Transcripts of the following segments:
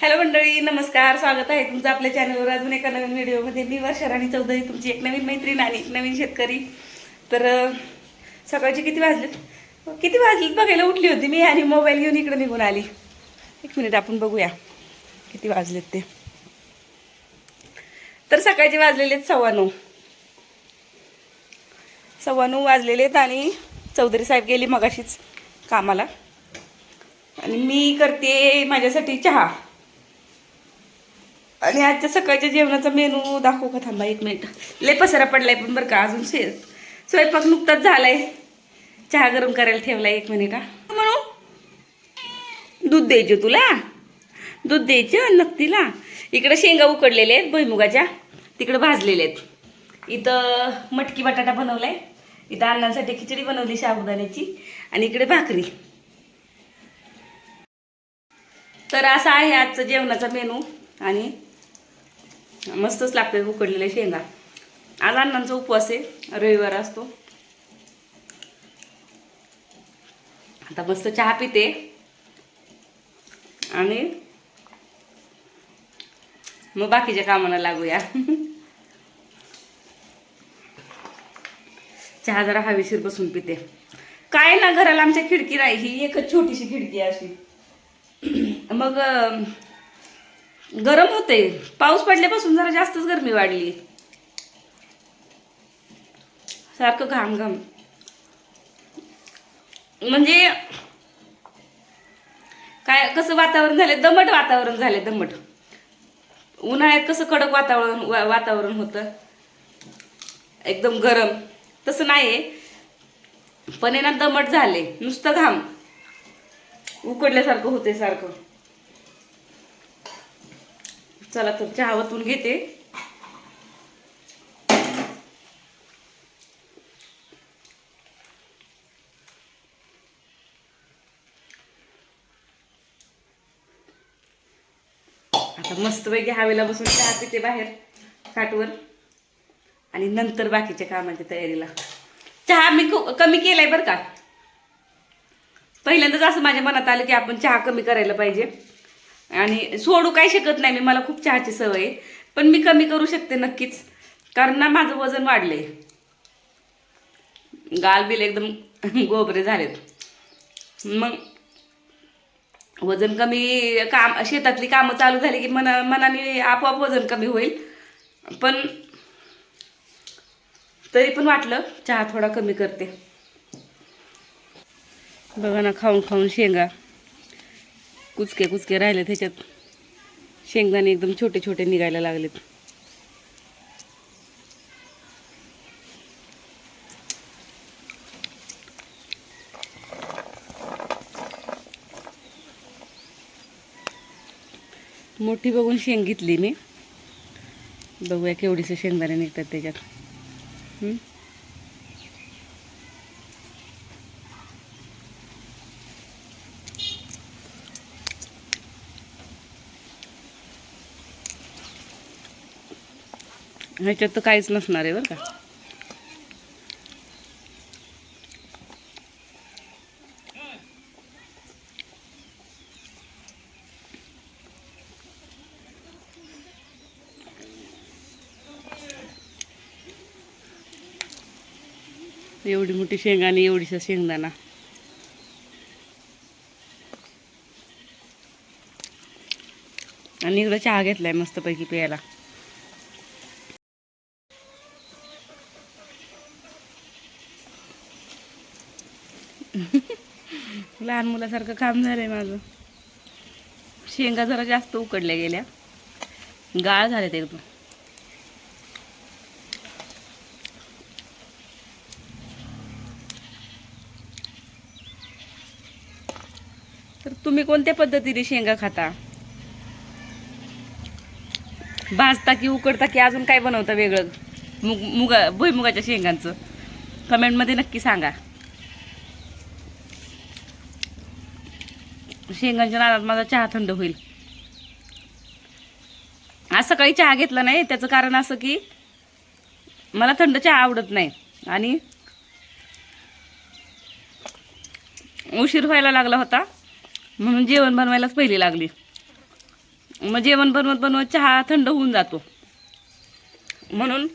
Hello मंडळी नमस्कार. स्वागत आहे तुमचं आपल्या चॅनलवर अजून एका नवीन व्हिडिओमध्ये मी वर्षा राणी चौधरी तुमची एक नवीन मैत्रीण आणि एक नवीन शेतकरी. तर सकाळचे किती वाजलेत? किती वाजलेत? बघायला उठली होती मी आणि मोबाईल घेऊन इकडे निघून आली. एक मिनिट आपण बघूया किती वाजलेत ते. तर सकाळचे वाजलेले आहेत सव्वा नऊ. सव्वा नऊ वाजलेले आहेत आणि चौधरी साहेब गेली मगाशीच कामाला. आणि मी करते माझ्यासाठी चहा. आणि आजच्या सकाळच्या जेवणाचा मेनू दाखवू का थांबा एक मिनिट लय पसरा पडलाय पण बरं का अजून शे स्वयंपाक नुकताच झालाय. चहा गरम करायला ठेवलाय एक मिनिट हा. म्हणू? दूध द्यायचे तुला? दूध द्यायचं नक्कीला इकडं शेंगा उकडलेल्या आहेत भुईमुगाच्या. तिकडं भाजलेल्या आहेत. इथं मटकी बटाटा बनवलाय. इथं अण्णांसाठी खिचडी बनवली साबुदाण्याची. आणि इकडे भाकरी. तर असा आहे आजचं जेवणाचा मेनू आणि मस्तच लागतात उकडलेल्या शेंगा. आज अण्णांचा उपवास आहे. रविवार असतो. आता मस्त चहा पिते. आणि मग बाकीच्या कामाला लागूया. चहा जरा हवेशीर बसून पिते. काय ना घराला आमच्या खिडकी नाही. ही एकच छोटीशी खिडकी अशी. मग गरम होते पाऊस पडल्यापासून जरा जास्तच गरमी वाढली. सारखं घाम घाम म्हणजे काय कसं वातावरण झाले दमट वातावरण झाले दमट. उन्हाळ्यात कसं कडक वातावरण वा- वातावरण होतं. एकदम गरम. तसं नाही आहे पण आहे ना दमट झाले नुसतं घाम. उकडल्यासारखं होते सारखं. चला तर चहा वतून घेते. आता मस्तपैकी हवेला बसून चहा पिते बाहेर खाटवर आणि नंतर बाकीच्या कामाच्या तयारीला. चहा मी कमी केलाय बरं का? पहिल्यांदाच असं माझ्या मनात आलं की आपण चहा कमी करायला पाहिजे. आणि सोडू काही शकत नाही मी मला खूप चहाची सवय आहे. पण मी कमी करू शकते नक्कीच कारण ना माझं वजन वाढलंय गाल बिल एकदम गोबरे झालेत. मग वजन कमी काम शेतातली कामं चालू झाली की मना मनाने आपोआप वजन कमी होईल. पण तरी पण वाटलं चहा थोडा कमी करते. बघा ना खाऊन खाऊन शेंगा. कुचके कुचके राहिले त्याच्यात. शेंगदाणे एकदम छोटे छोटे निघायला लागलेत. मोठी बघून शेंग घेतली मी. बघूया केवढीसे शेंगदाणे निघतात त्याच्यात. ह्याच्यात तर काहीच नसणार आहे बरं का. एवढी मोठी शेंगा आणि एवढीसा शेंगदाणा. आणि इकडं चहा घेतलाय मस्तपैकी प्यायला. लहान मुलासारखं काम झालंय माझं. शेंगा जरा जास्त उकडल्या गेल्या. गाळ झाल्यात एकदम तर तुम्ही कोणत्या पद्धतीने शेंगा खाता? भाजता की उकडता की अजून काय बनवता वेगळं? मुग मुगा भुईमुगाच्या शेंगांचं. कमेंटमध्ये नक्की सांगा. शेंगांच्या नादात माझा चहा थंड होईल. आज सकाळी चहा घेतला नाही त्याचं कारण असं की मला थंड चहा आवडत नाही. आणि उशीर व्हायला लागला होता म्हणून जेवण बनवायलाच पहिली लागली. मग जेवण बनवत बनवत चहा थंड होऊन जातो. म्हणून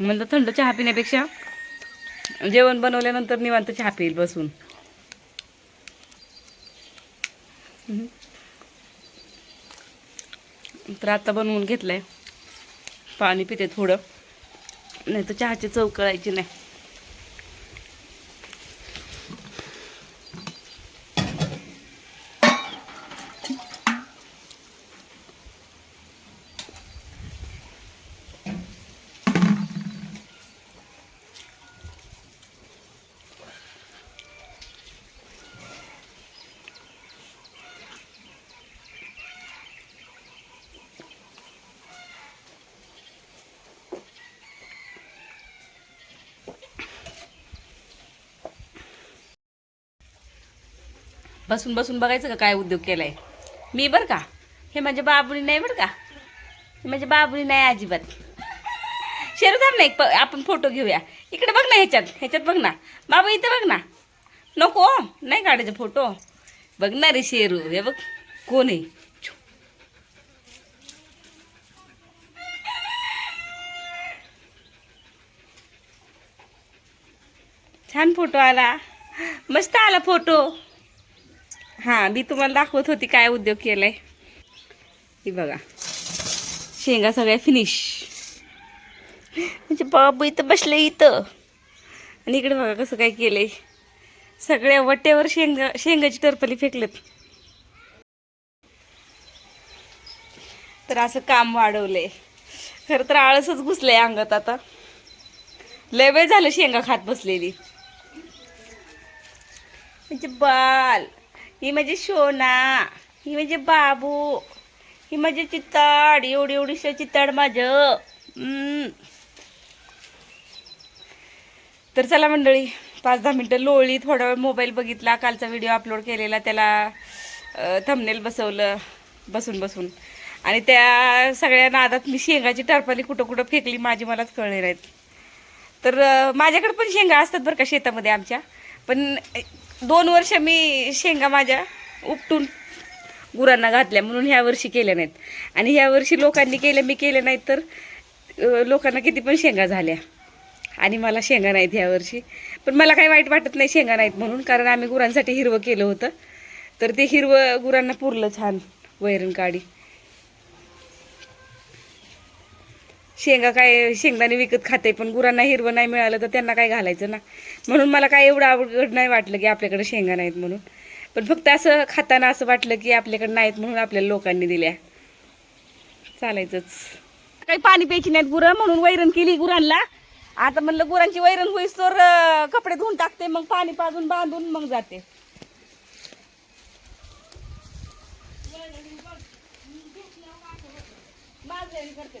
म्हणलं थंड चहा पिण्यापेक्षा जेवण बनवल्यानंतर निवांत चहा पिईल बसून. तर आता बनवून घेतलंय. पाणी पिते थोडं. नाही तर चहाची चव कळायची नाही. बसून बसून बघायचं का काय उद्योग केलाय? मी बरं का? हे माझ्या बाबुनी नाही बरं का? हे माझ्या बाबुनी नाही अजिबात. शेरू थांब ना एक प- आपण फोटो घेऊया. इकडे बघ ना ह्याच्यात ह्याच्यात बघ ना. बाबा इथं बघ ना. नको हो, नाही काढायचे फोटो बघ ना रे शेरू हे बघ कोण आहे? छान फोटो आला. मस्त आला फोटो हां मी तुम्हाला दाखवत होती काय उद्योग केलाय. ही बघा. शेंगा सगळ्या फिनिश म्हणजे बाबू इथं बसले इथं. आणि इकडे बघा कसं काय केलंय. सगळ्या वट्यावर शेंगा शेंगाची टरपली फेकलेत तर असं काम वाढवलंय. खरं तर आळसच घुसलंय अंगात आता. लय वेळ झालं शेंगा खात बसलेली. म्हणजे बाल. ही म्हणजे शोना ही म्हणजे बाबू ही म्हणजे चित्ताड एवढी एवढीशी चित्ताड माझं. तर चला मंडळी पाच दहा मिनटं लोळली थोडा वेळ मोबाईल बघितला कालचा व्हिडिओ अपलोड केलेला त्याला थंबनेल बसवलं बसून बसून. आणि त्या सगळ्या नादात मी शेंगाची टरपाली कुठं कुठं फेकली माझी मलाच कळले नाहीत. तर माझ्याकडे पण शेंगा असतात बरं का शेतामध्ये आमच्या. पण दोन वर्ष मी शेंगा माझ्या उपटून गुरांना घातल्या म्हणून ह्या वर्षी केल्या नाहीत. आणि ह्या वर्षी लोकांनी केल्या मी केल्या नाहीत तर लोकांना किती पण शेंगा झाल्या. आणि मला शेंगा नाहीत ह्या वर्षी. पण मला काही वाईट वाटत नाही शेंगा नाहीत म्हणून कारण आम्ही गुरांसाठी हिरवं केलं होतं. तर ते हिरवं गुरांना पुरलं छान वैरण काढी शेंगा काय शेंगदाणे विकत खाते पण गुरांना हिरवं नाही मिळालं तर त्यांना काय घालायचं ना? म्हणून मला काय एवढं अवघड नाही वाटलं की आपल्याकडे शेंगा नाहीत म्हणून. पण फक्त असं खाताना असं वाटलं की आपल्याकडे नाहीत म्हणून आपल्याला लोकांनी दिल्या. चालायचंच. काही पाणी प्यायची नाहीत गुरं म्हणून वैरण केली गुरांना. आता म्हणलं गुरांची वैरण होईस तर कपडे धुवून टाकते मग पाणी पाजून बांधून मग जाते. माझं करते.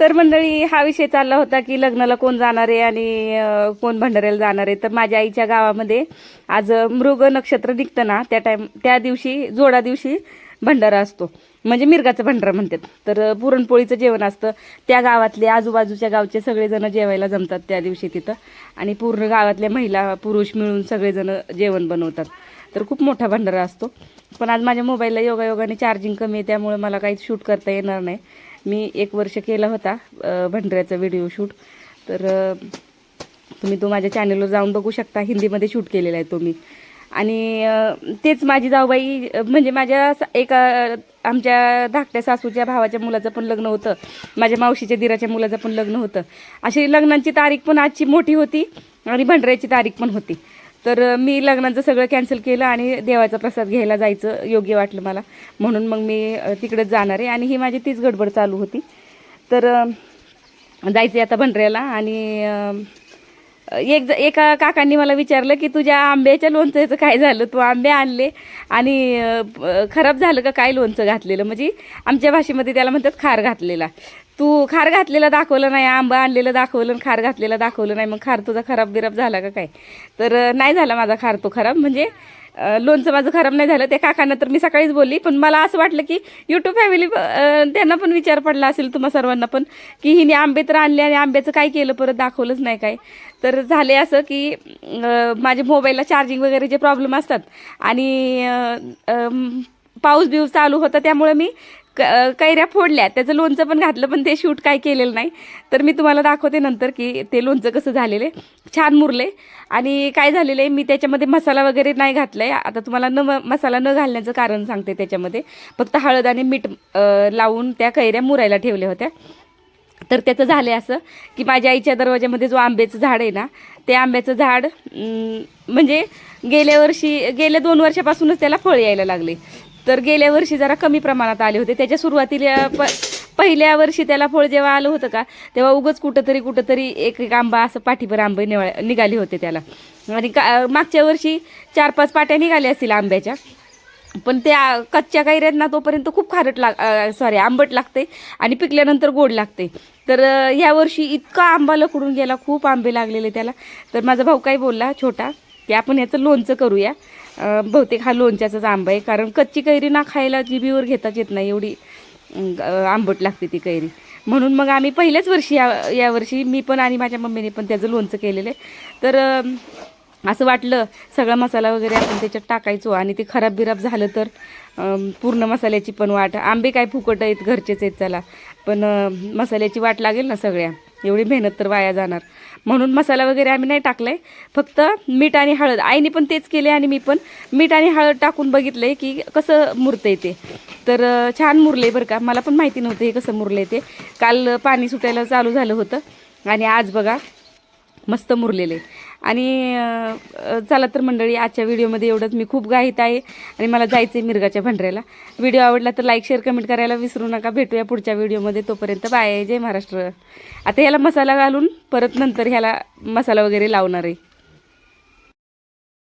तर मंडळी हा विषय चालला होता की लग्नाला कोण जाणार आहे आणि कोण भंडाऱ्याला जाणार आहे. तर माझ्या आईच्या गावामध्ये आज मृग नक्षत्र निघतं ना त्या टाइम त्या दिवशी जोडा दिवशी भंडारा असतो. म्हणजे मिरगाचं भंडारा म्हणतात. तर पुरणपोळीचं जेवण असतं. त्या गावातले आजूबाजूच्या गावचे सगळेजण जेवायला जमतात त्या दिवशी तिथं. आणि पूर्ण गावातल्या महिला पुरुष मिळून सगळेजण जेवण बनवतात. तर खूप मोठा भंडारा असतो. पण आज माझ्या मोबाईलला योगायोगाने चार्जिंग कमी आहे त्यामुळे मला काही शूट करता येणार नाही. मी एक वर्ष केला होता भंडऱ्याचा व्हिडिओ शूट तर तुम्ही तो माझ्या चॅनलवर जाऊन बघू शकता. हिंदीमध्ये शूट केलेला आहे तो मी. आणि तेच माझी जाऊबाई म्हणजे माझ्या एका आमच्या धाकट्या सासूच्या भावाच्या मुलाचं पण लग्न होतं. माझ्या मावशीच्या दिराच्या मुलाचं पण लग्न होतं. अशी लग्नांची तारीख पण आजची मोठी होती आणि भंडऱ्याची तारीख पण होती. तर मी लग्नाचं सगळं कॅन्सल केलं आणि देवाचा प्रसाद घ्यायला जायचं योग्य वाटलं मला. म्हणून मग मी अ, तिकडेच जाणार आहे आणि ही माझी तीच गडबड चालू होती. तर जायचं जायचं आता भंडऱ्याला आणि एक ज- एका काकांनी मला विचारलं की तुझ्या आंब्याच्या लोणचं काय झालं? तू आंबे आणले आणि खराब झालं का? काय लोणचं घातलेलं? म्हणजे आमच्या भाषेमध्ये त्याला म्हणतात खार घातलेला. तू खार घातलेला दाखवलं नाही आंबा आणलेलं दाखवलं आणि खार घातलेलं दाखवलं नाही मग खार तुझा खराब बिराब झाला का काय? तर नाही झाला माझा खार तो खराब म्हणजे लोणचं माझं खराब नाही झालं. ते काकांना तर मी सकाळीच बोलली पण मला असं वाटलं की यूट्यूब फॅमिली त्यांना पण विचार पडला असेल तुम्हा सर्वांना पण की हिने आंबे तर आणले आणि आंब्याचं काय केलं परत दाखवलंच नाही काय? तर झाले असं की माझ्या मोबाईलला चार्जिंग वगैरे जे प्रॉब्लेम असतात आणि पाऊस बिऊस चालू होता त्यामुळे मी क कैऱ्या फोडल्या. त्याचं लोणचं पण घातलं पण ते शूट काय केलेलं नाही. तर मी तुम्हाला दाखवते नंतर की ते लोणचं कसं झालेलं आहे. छान मुरले आणि काय झालेलं आहे मी त्याच्यामध्ये मसाला वगैरे नाही घातला आहे आता तुम्हाला न मसाला न घालण्याचं कारण सांगते त्याच्यामध्ये. फक्त हळद आणि मीठ लावून त्या कैऱ्या मुरायला ठेवल्या होत्या. तर त्याचं झालं असं की माझ्या आईच्या दरवाजामध्ये जो आंब्याचं झाड आहे ना ते आंब्याचं झाड म्हणजे गेल्या वर्षी गेल्या दोन वर्षापासूनच त्याला फळ यायला लागले तर गेल्या वर्षी जरा कमी प्रमाणात आले होते. त्याच्या सुरुवातीला प पहिल्या वर्षी त्याला फळ जेव्हा आलं होतं का तेव्हा उगच कुठंतरी कुठंतरी एक एक आंबा असं पाठीभर आंबे निवळ निघाले होते त्याला. आणि का मागच्या वर्षी चार पाच पाट्या निघाल्या असतील आंब्याच्या. पण त्या कच्च्या कैऱ्यात ना तोपर्यंत खूप खारट लाग सॉरी आंबट लागते आणि पिकल्यानंतर गोड लागते. तर ह्या वर्षी इतका आंबा लकडून गेला खूप आंबे लागलेले त्याला. तर माझा भाऊ काय बोलला छोटा की आपण याचं लोणचं करूया. बहुतेक हा लोणच्याचाच आंबा आहे कारण कच्ची कैरी ना खायला जिबीवर घेताच येत नाही एवढी आंबट लागते ती कैरी. म्हणून मग आम्ही पहिल्याच वर्षी या यावर्षी मी पण आणि माझ्या मम्मीने पण त्याचं लोणचं केलेलं आहे. तर असं वाटलं सगळा मसाला वगैरे आपण त्याच्यात टाकायचो आणि ते खराब बिराब झालं तर पूर्ण मसाल्याची पण वाट. आंबे काय फुकट आहेत घरचेच आहेत चला. पण मसाल्याची वाट लागेल ना सगळ्या. एवढी मेहनत तर वाया जाणार. म्हणून मसाला वगैरे आम्ही नाही टाकलाय. फक्त मीठ आणि हळद. आईने पण तेच केले आणि मी पण. मीठ आणि हळद टाकून बघितलं आहे की कसं मुरतंय ते. तर छान मुरले बरं का. मला पण माहिती नव्हतं हे कसं मुरलं ते. काल पाणी सुटायला चालू झालं होतं. आणि आज बघा मस्त मुरलेले आणि चला तर मंडळी आजच्या व्हिडिओमध्ये एवढंच. मी खूप गाईत आहे आणि मला जायचं आहे मिरगाच्या भंडऱ्याला. व्हिडिओ आवडला तर लाईक शेअर कमेंट करायला विसरू नका. भेटूया पुढच्या व्हिडिओमध्ये. तोपर्यंत बाय जय महाराष्ट्र. आता ह्याला मसाला घालून परत नंतर ह्याला मसाला वगैरे लावणार आहे.